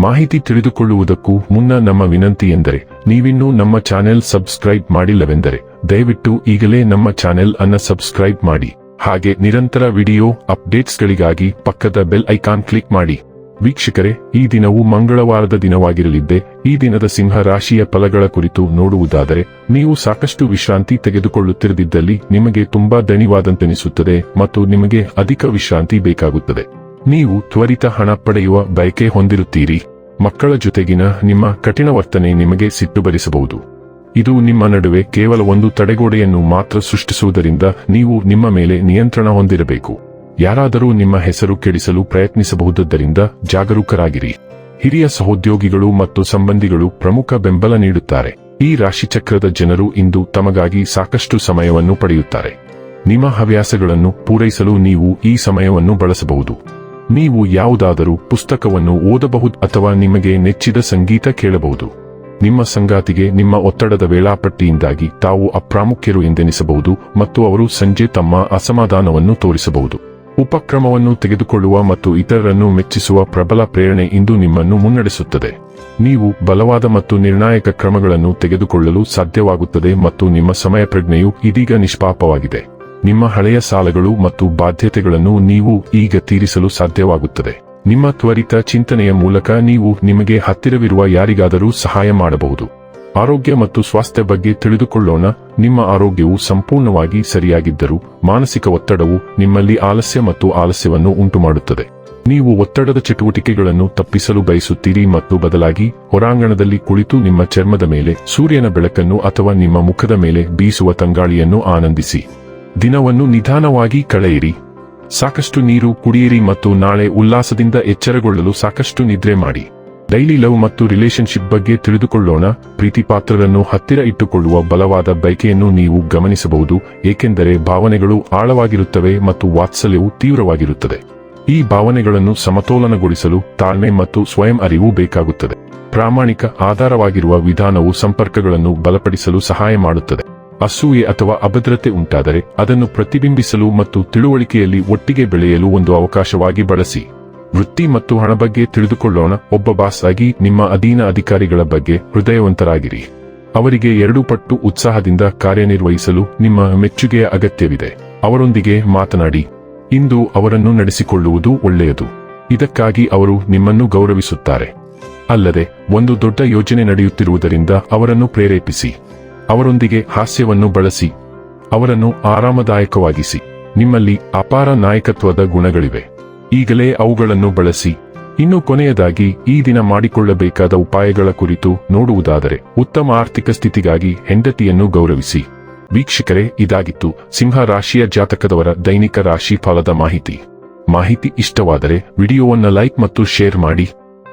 ಮಾಹಿತಿ ತಿಳಿದುಕೊಳ್ಳುವುದಕ್ಕೂ ಮುನ್ನ ನಮ್ಮ ವಿನಂತಿ ಎಂದರೆ, ನೀವಿನ್ನೂ ನಮ್ಮ ಚಾನೆಲ್ ಸಬ್ಸ್ಕ್ರೈಬ್ ಮಾಡಿಲ್ಲವೆಂದರೆ, ದಯವಿಟ್ಟು ಈಗಲೇ ನಮ್ಮ ಚಾನೆಲ್ ಅನ್ನ ಸಬ್ಸ್ಕ್ರೈಬ್ ಮಾಡಿ. ಹಾಗೆ ನಿರಂತರ ವಿಡಿಯೋ ಅಪ್ಡೇಟ್ಸ್ಗಳಿಗಾಗಿ ಪಕ್ಕದ ಬೆಲ್ ಐಕಾನ್ ಕ್ಲಿಕ್ ಮಾಡಿ. ವೀಕ್ಷಕರೇ, ಈ ದಿನವು ಮಂಗಳವಾರದ ದಿನವಾಗಿರಲಿದ್ದೆ. ಈ ದಿನದ ಸಿಂಹ ರಾಶಿಯ ಫಲಗಳ ಕುರಿತು ನೋಡುವುದಾದರೆ, ನೀವು ಸಾಕಷ್ಟು ವಿಶ್ರಾಂತಿ ತೆಗೆದುಕೊಳ್ಳುತ್ತಿರದಿದ್ದಲ್ಲಿ ನಿಮಗೆ ತುಂಬಾ ದಣಿವಾದಂತೆನಿಸುತ್ತದೆ ಮತ್ತು ನಿಮಗೆ ಅಧಿಕ ವಿಶ್ರಾಂತಿ ಬೇಕಾಗುತ್ತದೆ. ನೀವು ತ್ವರಿತ ಹಣ ಪಡೆಯುವ ಬಯಕೆ ಹೊಂದಿರುತ್ತೀರಿ. ಮಕ್ಕಳ ಜೊತೆಗಿನ ನಿಮ್ಮ ಕಠಿಣ ವರ್ತನೆ ನಿಮಗೆ ಸಿಟ್ಟು ಬರಿಸಬಹುದು ಇದು ನಿಮ್ಮ ನಡುವೆ ಕೇವಲ ಒಂದು ತಡೆಗೋಡೆಯನ್ನು ಮಾತ್ರ ಸೃಷ್ಟಿಸುವುದರಿಂದ ನೀವು ನಿಮ್ಮ ಮೇಲೆ ನಿಯಂತ್ರಣ ಹೊಂದಿರಬೇಕು. ಯಾರಾದರೂ ನಿಮ್ಮ ಹೆಸರು ಕೆಡಿಸಲು ಪ್ರಯತ್ನಿಸಬಹುದದ್ದರಿಂದ ಜಾಗರೂಕರಾಗಿರಿ. ಹಿರಿಯ ಸಹೋದ್ಯೋಗಿಗಳು ಮತ್ತು ಸಂಬಂಧಿಗಳು ಪ್ರಮುಖ ಬೆಂಬಲ ನೀಡುತ್ತಾರೆ. ಈ ರಾಶಿಚಕ್ರದ ಜನರು ಇಂದು ತಮಗಾಗಿ ಸಾಕಷ್ಟು ಸಮಯವನ್ನು ಪಡೆಯುತ್ತಾರೆ. ನಿಮ್ಮ ಹವ್ಯಾಸಗಳನ್ನು ಪೂರೈಸಲು ನೀವು ಈ ಸಮಯವನ್ನು ಬಳಸಬಹುದು. ನೀವು ಯಾವುದಾದರೂ ಪುಸ್ತಕವನ್ನು ಓದಬಹುದು ಅಥವಾ ನಿಮಗೆ ನೆಚ್ಚಿದ ಸಂಗೀತ ಕೇಳಬಹುದು. ನಿಮ್ಮ ಸಂಗಾತಿಗೆ ನಿಮ್ಮ ಒತ್ತಡದ ವೇಳಾಪಟ್ಟಿಯಿಂದಾಗಿ ತಾವು ಅಪ್ರಾಮುಖ್ಯರು ಎಂದೆನಿಸಬಹುದು ಮತ್ತು ಅವರು ಸಂಜೆ ತಮ್ಮ ಅಸಮಾಧಾನವನ್ನು ತೋರಿಸಬಹುದು. ಉಪಕ್ರಮವನ್ನು ತೆಗೆದುಕೊಳ್ಳುವ ಮತ್ತು ಇತರರನ್ನು ಮೆಚ್ಚಿಸುವ ಪ್ರಬಲ ಪ್ರೇರಣೆ ಇಂದು ನಿಮ್ಮನ್ನು ಮುನ್ನಡೆಸುತ್ತದೆ. ನೀವು ಬಲವಾದ ಮತ್ತು ನಿರ್ಣಾಯಕ ಕ್ರಮಗಳನ್ನು ತೆಗೆದುಕೊಳ್ಳಲು ಸಾಧ್ಯವಾಗುತ್ತದೆ ಮತ್ತು ನಿಮ್ಮ ಸಮಯ ಪ್ರಜ್ಞೆಯು ಇದೀಗ ನಿಷ್ಪಾಪವಾಗಿದೆ. ನಿಮ್ಮ ಹಳೆಯ ಸಾಲಗಳು ಮತ್ತು ಬಾಧ್ಯತೆಗಳನ್ನು ನೀವು ಈಗ ತೀರಿಸಲು ಸಾಧ್ಯವಾಗುತ್ತದೆ. ನಿಮ್ಮ ತ್ವರಿತ ಚಿಂತನೆಯ ಮೂಲಕ ನೀವು ನಿಮಗೆ ಹತ್ತಿರವಿರುವ ಯಾರಿಗಾದರೂ ಸಹಾಯ ಮಾಡಬಹುದು. ಆರೋಗ್ಯ ಮತ್ತು ಸ್ವಾಸ್ಥ್ಯ ಬಗ್ಗೆ ತಿಳಿದುಕೊಳ್ಳೋಣ. ನಿಮ್ಮ ಆರೋಗ್ಯವು ಸಂಪೂರ್ಣವಾಗಿ ಸರಿಯಾಗಿದ್ದರೂ ಮಾನಸಿಕ ಒತ್ತಡವು ನಿಮ್ಮಲ್ಲಿ ಆಲಸ್ಯ ಮತ್ತು ಆಲಸ್ಯವನ್ನು ಉಂಟುಮಾಡುತ್ತದೆ. ನೀವು ಒತ್ತಡದ ಚಟುವಟಿಕೆಗಳನ್ನು ತಪ್ಪಿಸಲು ಬಯಸುತ್ತೀರಿ ಮತ್ತು ಬದಲಾಗಿ ಹೊರಾಂಗಣದಲ್ಲಿ ಕುಳಿತು ನಿಮ್ಮ ಚರ್ಮದ ಮೇಲೆ, ಸೂರ್ಯನ ಬೆಳಕನ್ನು ಅಥವಾ ನಿಮ್ಮ ಮುಖದ ಮೇಲೆ ಬೀಸುವ ತಂಗಾಳಿಯನ್ನು ಆನಂದಿಸಿ. ದಿನವನ್ನು ನಿಧಾನವಾಗಿ ಕಳೆಯಿರಿ. ಸಾಕಷ್ಟು ನೀರು ಕುಡಿಯಿರಿ ಮತ್ತು ನಾಳೆ ಉಲ್ಲಾಸದಿಂದ ಎಚ್ಚರಗೊಳ್ಳಲು ಸಾಕಷ್ಟು ನಿದ್ರೆ ಮಾಡಿ. ಡೈಲಿ ಲವ್ ಮತ್ತು ರಿಲೇಶನ್ಶಿಪ್ ಬಗ್ಗೆ ತಿಳಿದುಕೊಳ್ಳೋಣ. ಪ್ರೀತಿ ಪಾತ್ರರನ್ನು ಹತ್ತಿರ ಇಟ್ಟುಕೊಳ್ಳುವ ಬಲವಾದ ಬಯಕೆಯನ್ನು ನೀವು ಗಮನಿಸಬಹುದು, ಏಕೆಂದರೆ ಭಾವನೆಗಳು ಆಳವಾಗಿರುತ್ತವೆ ಮತ್ತು ವಾತ್ಸಲ್ಯವು ತೀವ್ರವಾಗಿರುತ್ತದೆ. ಈ ಭಾವನೆಗಳನ್ನು ಸಮತೋಲನಗೊಳಿಸಲು ತಾಳ್ಮೆ ಮತ್ತು ಸ್ವಯಂ ಅರಿವು ಬೇಕಾಗುತ್ತದೆ. ಪ್ರಾಮಾಣಿಕ, ಆಧಾರವಾಗಿರುವ ವಿಧಾನವು ಸಂಪರ್ಕಗಳನ್ನು ಬಲಪಡಿಸಲು ಸಹಾಯ ಮಾಡುತ್ತದೆ. ಅಸೂಯೆ ಅಥವಾ ಅಭದ್ರತೆ ಉಂಟಾದರೆ ಅದನ್ನು ಪ್ರತಿಬಿಂಬಿಸಲು ಮತ್ತು ತಿಳುವಳಿಕೆಯಲ್ಲಿ ಒಟ್ಟಿಗೆ ಬೆಳೆಯಲು ಒಂದು ಅವಕಾಶವಾಗಿ ಬಳಸಿ. ವೃತ್ತಿ ಮತ್ತು ಹಣ ಬಗ್ಗೆ ತಿಳಿದುಕೊಳ್ಳೋಣ. ಒಬ್ಬ ಬಾಸ್ ಆಗಿ ನಿಮ್ಮ ಅಧೀನ ಅಧಿಕಾರಿಗಳ ಬಗ್ಗೆ ಹೃದಯವಂತರಾಗಿರಿ. ಅವರಿಗೆ ಎರಡು ಪಟ್ಟು ಉತ್ಸಾಹದಿಂದ ಕಾರ್ಯನಿರ್ವಹಿಸಲು ನಿಮ್ಮ ಮೆಚ್ಚುಗೆಯ ಅಗತ್ಯವಿದೆ. ಅವರೊಂದಿಗೆ ಮಾತನಾಡಿ. ಇಂದು ಅವರನ್ನು ನಡೆಸಿಕೊಳ್ಳುವುದು ಒಳ್ಳೆಯದು. ಇದಕ್ಕಾಗಿ ಅವರು ನಿಮ್ಮನ್ನು ಗೌರವಿಸುತ್ತಾರೆ. ಅಲ್ಲದೆ, ಒಂದು ದೊಡ್ಡ ಯೋಜನೆ ನಡೆಯುತ್ತಿರುವುದರಿಂದ ಅವರನ್ನು ಪ್ರೇರೇಪಿಸಿ. ಅವರೊಂದಿಗೆ ಹಾಸ್ಯವನ್ನು ಬಳಸಿ, ಅವರನ್ನು ಆರಾಮದಾಯಕವಾಗಿಸಿ. ನಿಮ್ಮಲ್ಲಿ ಅಪಾರ ನಾಯಕತ್ವದ ಗುಣಗಳಿವೆ. ಈಗಲೇ ಅವುಗಳನ್ನು ಬಳಸಿ. ಇನ್ನು ಕೊನೆಯದಾಗಿ, ಈ ದಿನ ಮಾಡಿಕೊಳ್ಳಬೇಕಾದ ಉಪಾಯಗಳ ಕುರಿತು ನೋಡುವುದಾದರೆ, ಉತ್ತಮ ಆರ್ಥಿಕ ಸ್ಥಿತಿಗಾಗಿ ಹೆಂಡತಿಯನ್ನು ಗೌರವಿಸಿ. ವೀಕ್ಷಕರೇ, ಇದಾಗಿತ್ತು ಸಿಂಹ ರಾಶಿಯ ಜಾತಕದವರ ದೈನಿಕ ರಾಶಿ ಫಲದ ಮಾಹಿತಿ. ಮಾಹಿತಿ ಇಷ್ಟವಾದರೆ, ವಿಡಿಯೋವನ್ನು ಲೈಕ್ ಮತ್ತು ಶೇರ್ ಮಾಡಿ.